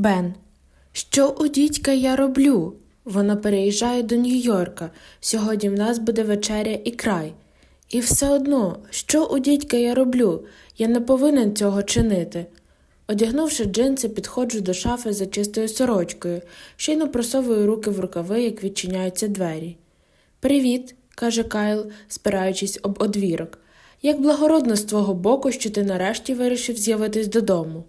Бен, що у дідька я роблю? Вона переїжджає до Нью-Йорка. Сьогодні в нас буде вечеря і край. І все одно, що у дідька я роблю? Я не повинен цього чинити. Одягнувши джинси, підходжу до шафи за чистою сорочкою, щойно просовую руки в рукави, як відчиняються двері. Привіт, каже Кайл, спираючись об одвірок. Як благородно з твого боку, що ти нарешті вирішив з'явитись додому.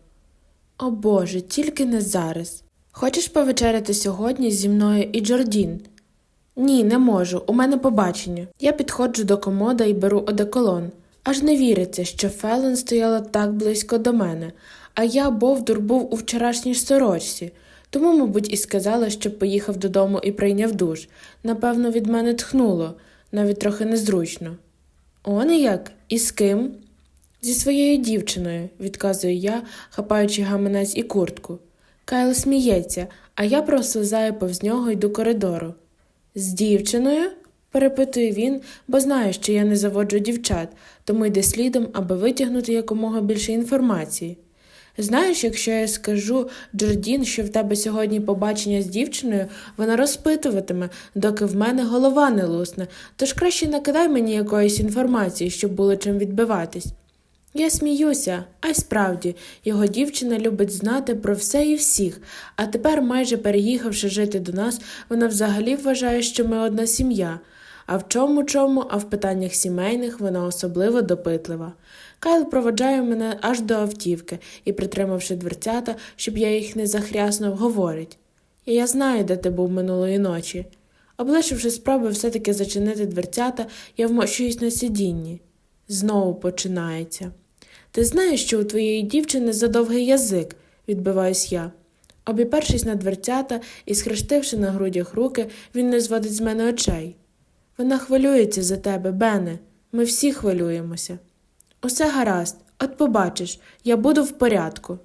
О Боже, тільки не зараз. Хочеш повечеряти сьогодні зі мною і Джордін? Ні, не можу. У мене побачення. Я підходжу до комода і беру одеколон. Аж не віриться, що Фелен стояла так близько до мене, а я бовдур був у вчорашній сорочці. Тому, мабуть, і сказала, що поїхав додому і прийняв душ. Напевно, від мене тхнуло, навіть трохи незручно. Он як? І з ким? Зі своєю дівчиною, відказую я, хапаючи гаманець і куртку. Кайл сміється, а я прослизаю повз нього й до коридору. З дівчиною? перепитує він, бо знає, що я не заводжу дівчат, тому йде слідом, аби витягнути якомога більше інформації. Знаєш, якщо я скажу Джордін, що в тебе сьогодні побачення з дівчиною, вона розпитуватиме, доки в мене голова не лусне, тож краще накидай мені якоїсь інформації, щоб було чим відбиватись. Я сміюся, а й справді, його дівчина любить знати про все і всіх, а тепер, майже переїхавши жити до нас, вона взагалі вважає, що ми одна сім'я. А в чому чому, а в питаннях сімейних вона особливо допитлива. Кайл проводжає мене аж до автівки і, притримавши дверцята, щоб я їх не захряснув, говорить Я знаю, де ти був минулої ночі. Облишивши спроби все-таки зачинити дверцята, я вмощуюсь на сидінні. Знову починається. Ти знаєш, що у твоєї дівчини задовгий язик, відбиваюсь я. Обіпершись на дверцята і схрестивши на грудях руки, він не зводить з мене очей. Вона хвилюється за тебе, Бене. Ми всі хвилюємося. Усе гаразд, от побачиш, я буду в порядку.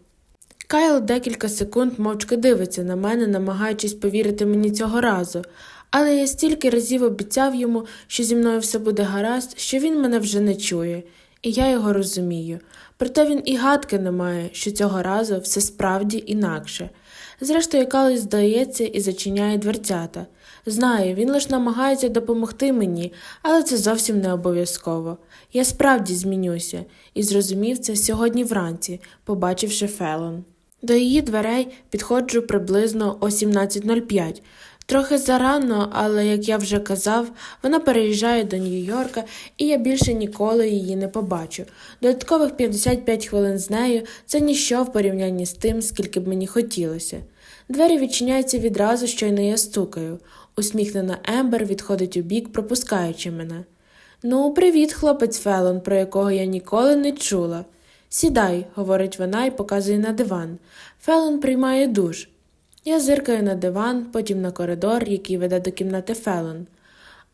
Кайл декілька секунд мовчки дивиться на мене, намагаючись повірити мені цього разу, але я стільки разів обіцяв йому, що зі мною все буде гаразд, що він мене вже не чує, і я його розумію. Проте він і гадки не має, що цього разу все справді інакше. Зрештою, Кайл здається і зачиняє дверцята. Знаю, він лише намагається допомогти мені, але це зовсім не обов'язково. Я справді змінюся і зрозумів це сьогодні вранці, побачивши Фелон. До її дверей підходжу приблизно о 17.05. Трохи зарано, але, як я вже казав, вона переїжджає до Нью-Йорка, і я більше ніколи її не побачу. Додаткових 55 хвилин з нею це ніщо в порівнянні з тим, скільки б мені хотілося. Двері відчиняються відразу, щойно я стукаю. Усміхнена Ембер відходить у бік, пропускаючи мене. Ну, привіт, хлопець Фелон, про якого я ніколи не чула. Сідай, говорить вона і показує на диван. Фелон приймає душ. Я зиркаю на диван, потім на коридор, який веде до кімнати Фелон.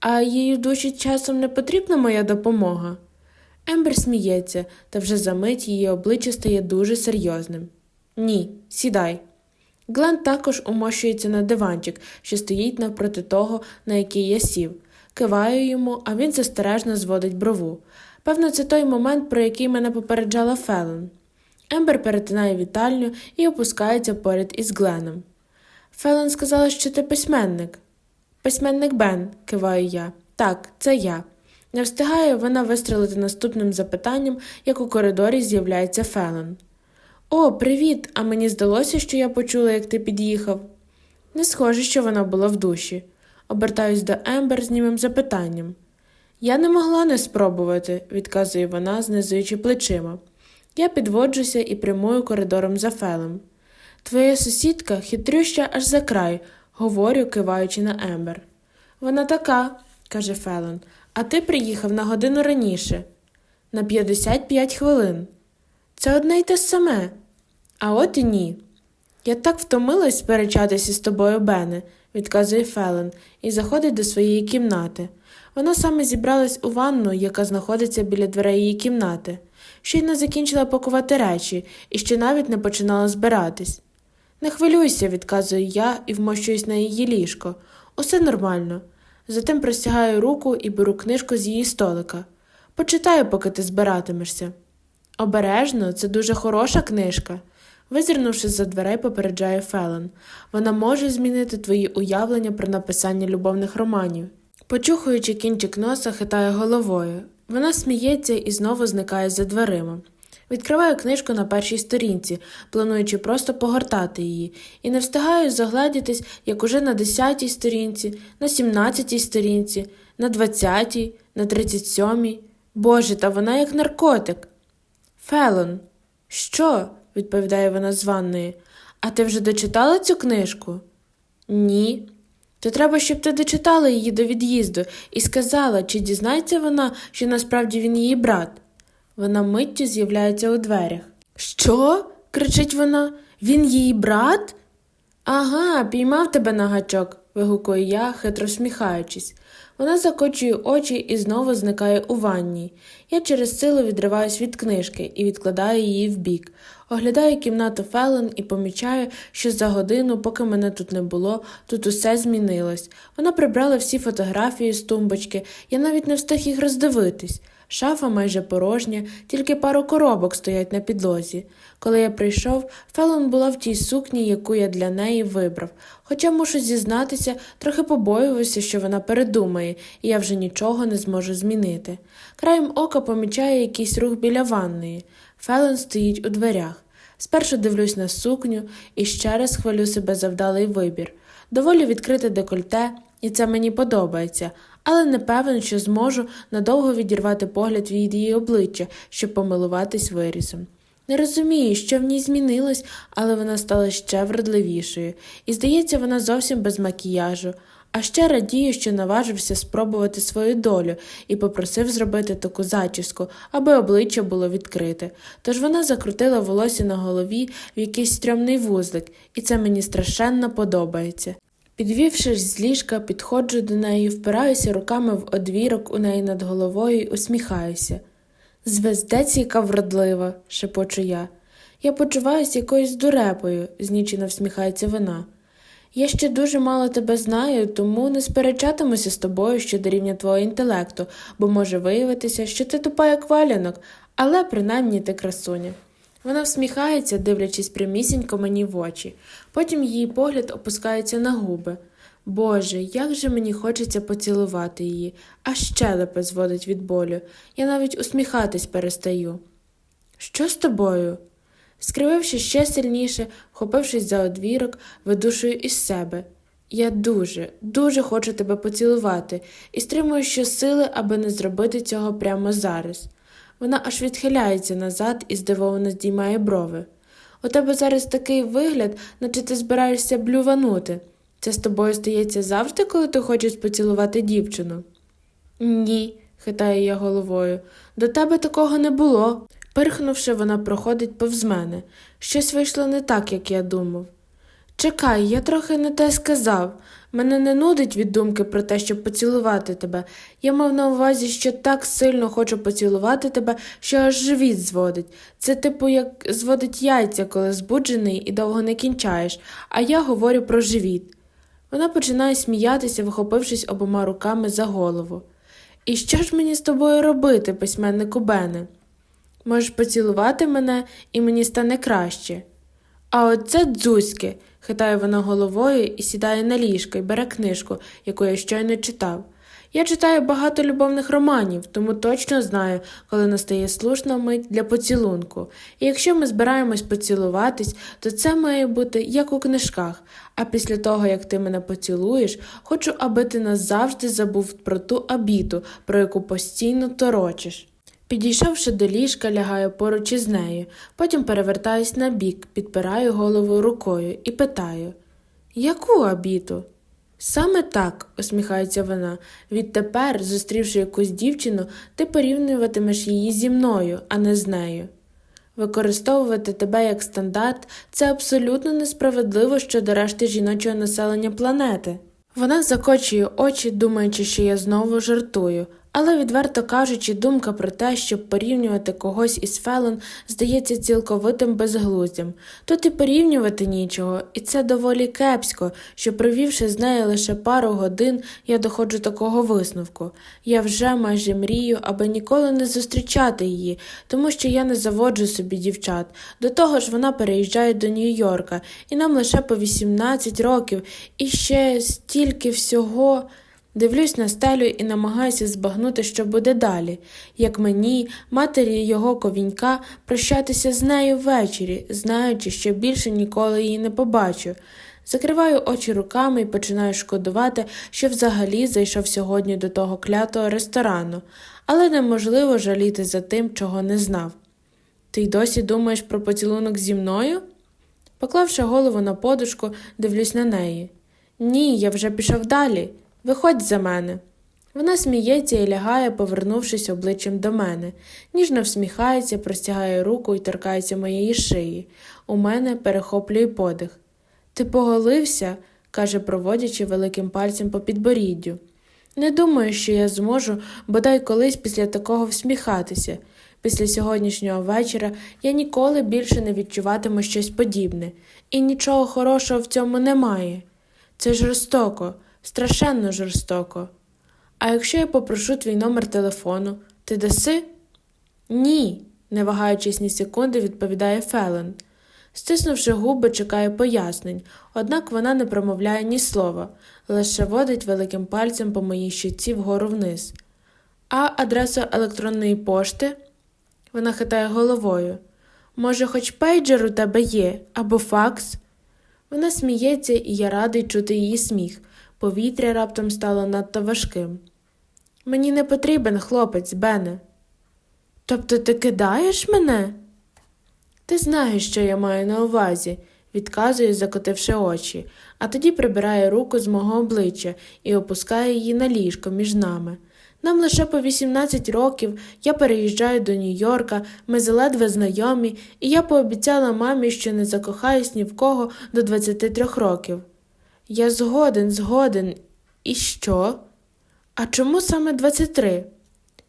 А в душі часом не потрібна моя допомога. Ембер сміється, та вже за мить її обличчя стає дуже серйозним. Ні, сідай. Глен також умощується на диванчик, що стоїть навпроти того, на який я сів. Киваю йому, а він застережно зводить брову. Певно, це той момент, про який мене попереджала Фелон. Ембер перетинає вітальню і опускається поряд із Гленом. Фелон сказала, що ти письменник. Письменник Бен, киваю я. Так, це я. Не встигає вона вистрелити наступним запитанням, як у коридорі з'являється Фелон. О, привіт! А мені здалося, що я почула, як ти під'їхав. Не схоже, що вона була в душі. Обертаюсь до Ембер з німим запитанням. Я не могла не спробувати, відказує вона, знизуючи плечима. Я підводжуся і прямую коридором за Фелем. Твоя сусідка хитрюща аж за край, говорю, киваючи на Ембер. Вона така, каже Фелон, а ти приїхав на годину раніше. На 55 хвилин. Це одне й те саме. А от і ні. Я так втомилась сперечатися з тобою, Бене, відказує Фелен, і заходить до своєї кімнати. Вона саме зібралась у ванну, яка знаходиться біля дверей її кімнати. Щойно закінчила пакувати речі і ще навіть не починала збиратись. Не хвилюйся, відказую я і вмощуюсь на її ліжко. Усе нормально. Затим простягаю руку і беру книжку з її столика. Почитаю, поки ти збиратимешся. Обережно, це дуже хороша книжка. Визирнувши за дверей, попереджає Фелен. Вона може змінити твої уявлення про написання любовних романів. Почухуючи кінчик носа, хитає головою. Вона сміється і знову зникає за дверима. Відкриваю книжку на першій сторінці, плануючи просто погортати її, і не встигаю загледітись, як уже на десятій сторінці, на сімнадцятій сторінці, на двадцятій, на тридцять сьомій. Боже, та вона як наркотик. Фелон, що? відповідає вона з ванної. А ти вже дочитала цю книжку? Ні. То треба, щоб ти дочитала її до від'їзду і сказала, чи дізнається вона, що насправді він її брат. Вона миттю з'являється у дверях. Що? кричить вона. Він її брат? Ага, піймав тебе на гачок, вигукую я, хитро всміхаючись. Вона закочує очі і знову зникає у ванній. Я через силу відриваюсь від книжки і відкладаю її вбік. Оглядаю кімнату Фелен і помічаю, що за годину, поки мене тут не було, тут усе змінилось. Вона прибрала всі фотографії з тумбочки, я навіть не встиг їх роздивитись. Шафа майже порожня, тільки пару коробок стоять на підлозі. Коли я прийшов, Фелон була в тій сукні, яку я для неї вибрав. Хоча мушу зізнатися, трохи побоювався, що вона передумає, і я вже нічого не зможу змінити. Краєм ока помічаю якийсь рух біля ванної. Фелон стоїть у дверях. Спершу дивлюсь на сукню і ще раз хвалю себе за вдалий вибір. Доволі відкрите декольте, і це мені подобається, але не певен, що зможу надовго відірвати погляд від її обличчя, щоб помилуватись вирізом. Не розумію, що в ній змінилось, але вона стала ще вродливішою, і, здається, вона зовсім без макіяжу. А ще радію, що наважився спробувати свою долю і попросив зробити таку зачіску, аби обличчя було відкрите. Тож вона закрутила волосся на голові в якийсь стрьомний вузлик, і це мені страшенно подобається. Підвівшись з ліжка, підходжу до неї, впираюся руками в одвірок у неї над головою і усміхаюся. Звездець, яка вродлива, шепочу я. Я почуваюся якоюсь дурепою, знічено всміхається вона. Я ще дуже мало тебе знаю, тому не сперечатимуся з тобою щодо рівня твого інтелекту, бо може виявитися, що ти тупа як валянок, але принаймні ти красуня. Вона всміхається, дивлячись прямісінько мені в очі. Потім її погляд опускається на губи. Боже, як же мені хочеться поцілувати її, а щелепи зводить від болю. Я навіть усміхатись перестаю. Що з тобою? Скрививши ще сильніше, вхопившись за одвірок, видушую із себе. Я дуже, дуже хочу тебе поцілувати і стримую щосили, аби не зробити цього прямо зараз. Вона аж відхиляється назад і здивовано здіймає брови. У тебе зараз такий вигляд, наче ти збираєшся блюванути. Це з тобою стається завжди, коли ти хочеш поцілувати дівчину? Ні, хитає я головою. До тебе такого не було. Пирхнувши, вона проходить повз мене. Щось вийшло не так, як я думав. Чекай, я трохи не те сказав. Мене не нудить від думки про те, щоб поцілувати тебе. Я мав на увазі, що так сильно хочу поцілувати тебе, що аж живіт зводить. Це типу як зводить яйця, коли збуджений і довго не кінчаєш, а я говорю про живіт. Вона починає сміятися, вихопившись обома руками за голову. І що ж мені з тобою робити, письменнику Бене? Можеш поцілувати мене, і мені стане краще. А оце дзузьки, хитає вона головою і сідає на ліжко і бере книжку, яку я щойно читав. Я читаю багато любовних романів, тому точно знаю, коли настає слушна мить для поцілунку. І якщо ми збираємось поцілуватись, то це має бути як у книжках. А після того, як ти мене поцілуєш, хочу, аби ти назавжди забув про ту абіту, про яку постійно торочиш. Підійшовши до ліжка, лягаю поруч із нею, потім перевертаюсь на бік, підпираю голову рукою і питаю Яку абіту? Саме так, усміхається вона. Відтепер, зустрівши якусь дівчину, ти порівнюватимеш її зі мною, а не з нею. Використовувати тебе як стандарт це абсолютно несправедливо щодо решти жіночого населення планети. Вона закочує очі, думаючи, що я знову жартую, Але, відверто кажучи, думка про те, щоб порівнювати когось із Фелон, здається цілковитим безглуздям. Тут і порівнювати нічого, і це доволі кепсько, що провівши з нею лише пару годин, я доходжу такого висновку. Я вже майже мрію, аби ніколи не зустрічати її, тому що я не заводжу собі дівчат. До того ж, вона переїжджає до Нью-Йорка, і нам лише по 18 років, і ще стільки всього. Дивлюсь на стелю і намагаюся збагнути, що буде далі, як мені, матері його ковінька, прощатися з нею ввечері, знаючи, що більше ніколи її не побачу. Закриваю очі руками і починаю шкодувати, що взагалі зайшов сьогодні до того клятого ресторану, але неможливо жаліти за тим, чого не знав. Ти й досі думаєш про поцілунок зі мною? Поклавши голову на подушку, дивлюсь на неї. Ні, я вже пішов далі. Виходь за мене. Вона сміється і лягає, повернувшись обличчям до мене. Ніжно всміхається, простягає руку і торкається моєї шиї. У мене перехоплює подих. Ти поголився? каже, проводячи великим пальцем по підборіддю. Не думаю, що я зможу бодай колись після такого всміхатися. Після сьогоднішнього вечора я ніколи більше не відчуватиму щось подібне, і нічого хорошого в цьому немає. Це жорстоко, страшенно жорстоко. А якщо я попрошу твій номер телефону, ти даси? Ні, не вагаючись ні секунди, відповідає Фелен. Стиснувши губи, чекає пояснень, однак вона не промовляє ні слова, лише водить великим пальцем по моїй щоці вгору вниз. А адресу електронної пошти? Вона хитає головою. Може, хоч пейджер у тебе є, або факс? Вона сміється, і я радий чути її сміх. Повітря раптом стало надто важким. Мені не потрібен хлопець, Бене. Тобто ти кидаєш мене? Ти знаєш, що я маю на увазі, відказує, закотивши очі, а тоді прибирає руку з мого обличчя і опускає її на ліжко між нами. Нам лише по 18 років, я переїжджаю до Нью-Йорка, ми заледве знайомі, і я пообіцяла мамі, що не закохаюсь ні в кого до 23 років. Я згоден, згоден. І що? А чому саме 23?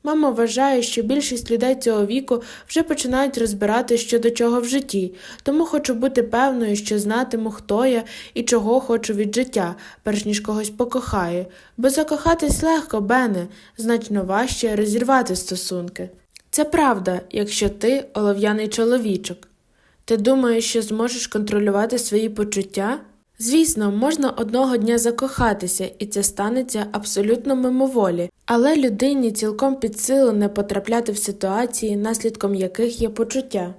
Мама вважає, що більшість людей цього віку вже починають розбирати, що до чого в житті, тому хочу бути певною, що знатиму, хто я і чого хочу від життя, перш ніж когось покохаю, бо закохатись легко, Бене, значно важче розірвати стосунки. Це правда, якщо ти олов'яний чоловічок. Ти думаєш, що зможеш контролювати свої почуття? Звісно, можна одного дня закохатися, і це станеться абсолютно мимоволі, але людині цілком під силу не потрапляти в ситуації, наслідком яких є почуття.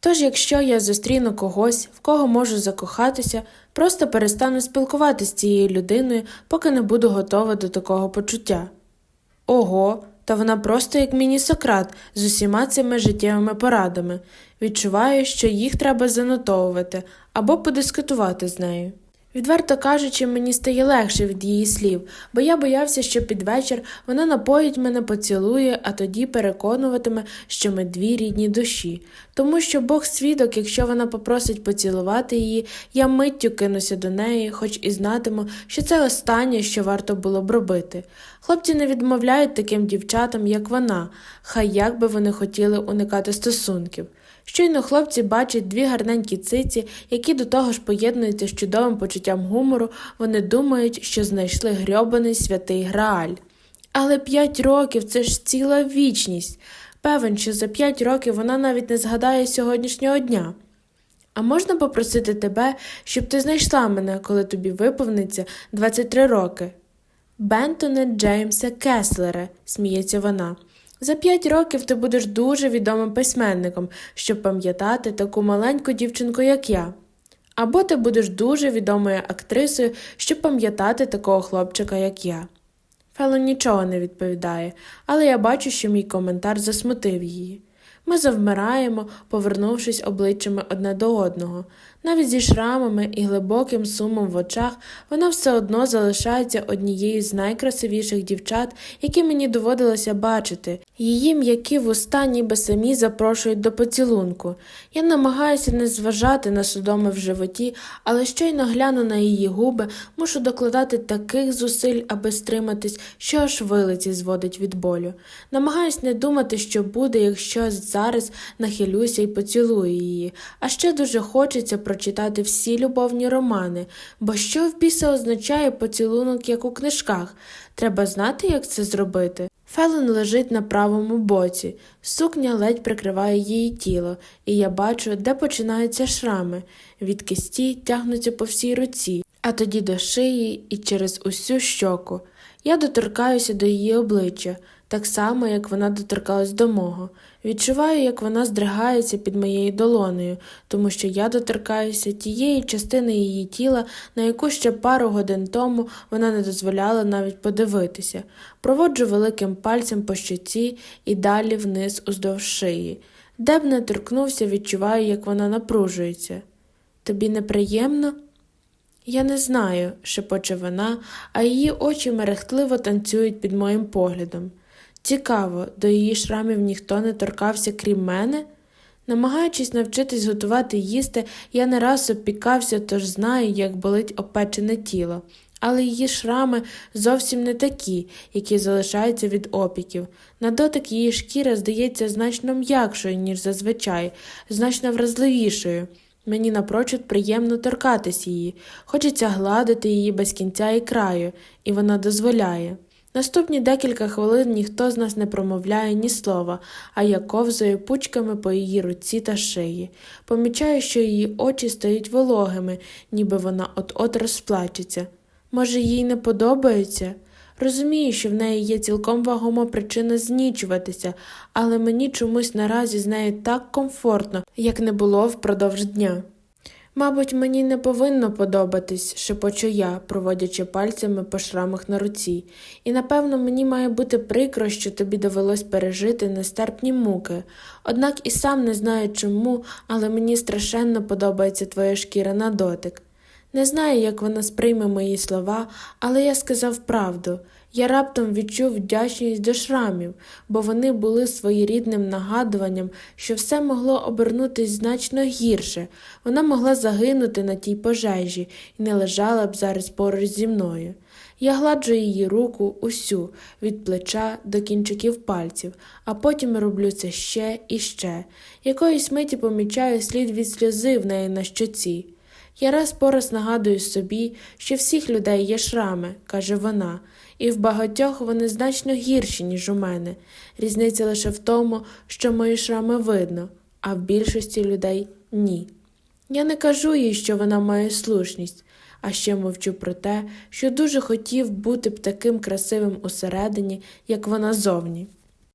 Тож, якщо я зустріну когось, в кого можу закохатися, просто перестану спілкуватися з цією людиною, поки не буду готова до такого почуття. Ого, та вона просто як міні-Сократ з усіма цими життєвими порадами. Відчуваю, що їх треба занотовувати або подискутувати з нею. Відверто кажучи, мені стає легше від її слів, бо я боявся, що під вечір вона напоїть мене, поцілує, а тоді переконуватиме, що ми дві рідні душі. Тому що Бог свідок, якщо вона попросить поцілувати її, я миттю кинуся до неї, хоч і знатиму, що це останнє, що варто було б робити. Хлопці не відмовляють таким дівчатам, як вона, хай як би вони хотіли уникати стосунків. Щойно хлопці бачать дві гарненькі циці, які до того ж поєднуються з чудовим почуттям гумору, вони думають, що знайшли грьобаний святий Грааль. Але п'ять років це ж ціла вічність. Певен, що за п'ять років вона навіть не згадає сьогоднішнього дня. А можна попросити тебе, щоб ти знайшла мене, коли тобі виповниться 23 роки? Бентоне Джеймса Кеслере, сміється вона. За п'ять років ти будеш дуже відомим письменником, щоб пам'ятати таку маленьку дівчинку, як я. Або ти будеш дуже відомою актрисою, щоб пам'ятати такого хлопчика, як я. Фелон нічого не відповідає, але я бачу, що мій коментар засмутив її. Ми завмираємо, повернувшись обличчями одне до одного. Навіть зі шрамами і глибоким сумом в очах вона все одно залишається однією з найкрасивіших дівчат, які мені доводилося бачити. Її м'які вуста ніби самі запрошують до поцілунку. Я намагаюся не зважати на судоми в животі, але щойно гляну на її губи, мушу докладати таких зусиль, аби стриматись, що аж вилиці зводить від болю. Намагаюсь не думати, що буде, якщо зараз нахилюся і поцілую її. А ще дуже хочеться прочитати всі любовні романи, бо що в біса означає поцілунок, як у книжках? Треба знати, як це зробити. Фелон лежить на правому боці, сукня ледь прикриває її тіло, і я бачу, де починаються шрами. Від кисті тягнуться по всій руці, а тоді до шиї і через усю щоку. Я доторкаюся до її обличчя, так само, як вона доторкалась до мого. Відчуваю, як вона здригається під моєю долонею, тому що я доторкаюся тієї частини її тіла, на яку ще пару годин тому вона не дозволяла навіть подивитися. Проводжу великим пальцем по щоці і далі вниз уздовж шиї. Де б не торкнувся, відчуваю, як вона напружується. Тобі неприємно? Я не знаю, шепоче вона, а її очі мерехтливо танцюють під моїм поглядом. Цікаво, до її шрамів ніхто не торкався, крім мене? Намагаючись навчитись готувати їсти, я не раз опікався, тож знаю, як болить опечене тіло. Але її шрами зовсім не такі, які залишаються від опіків. На дотик її шкіра здається значно м'якшою, ніж зазвичай, значно вразливішою. Мені напрочуд приємно торкатись її, хочеться гладити її без кінця і краю, і вона дозволяє. Наступні декілька хвилин ніхто з нас не промовляє ні слова, а я ковзаю пучками по її руці та шиї. Помічаю, що її очі стають вологими, ніби вона от-от розплачеться. Може, їй не подобається? Розумію, що в неї є цілком вагома причина знічуватися, але мені чомусь наразі з нею так комфортно, як не було впродовж дня. Мабуть, мені не повинно подобатись, шепочу я, проводячи пальцями по шрамах на руці, і напевно мені має бути прикро, що тобі довелось пережити нестерпні муки. Однак і сам не знаю чому, але мені страшенно подобається твоя шкіра на дотик. Не знаю, як вона сприйме мої слова, але я сказав правду. Я раптом відчув вдячність до шрамів, бо вони були своєрідним нагадуванням, що все могло обернутись значно гірше. Вона могла загинути на тій пожежі і не лежала б зараз поруч зі мною. Я гладжу її руку усю, від плеча до кінчиків пальців, а потім роблю це ще і ще. Якоїсь миті помічаю слід від сльози в неї на щоці. Я раз по раз нагадую собі, що всіх людей є шрами, каже вона, і в багатьох вони значно гірші, ніж у мене. Різниця лише в тому, що мої шрами видно, а в більшості людей ні. Я не кажу їй, що вона має слушність, а ще мовчу про те, що дуже хотів бути б таким красивим усередині, як вона зовні.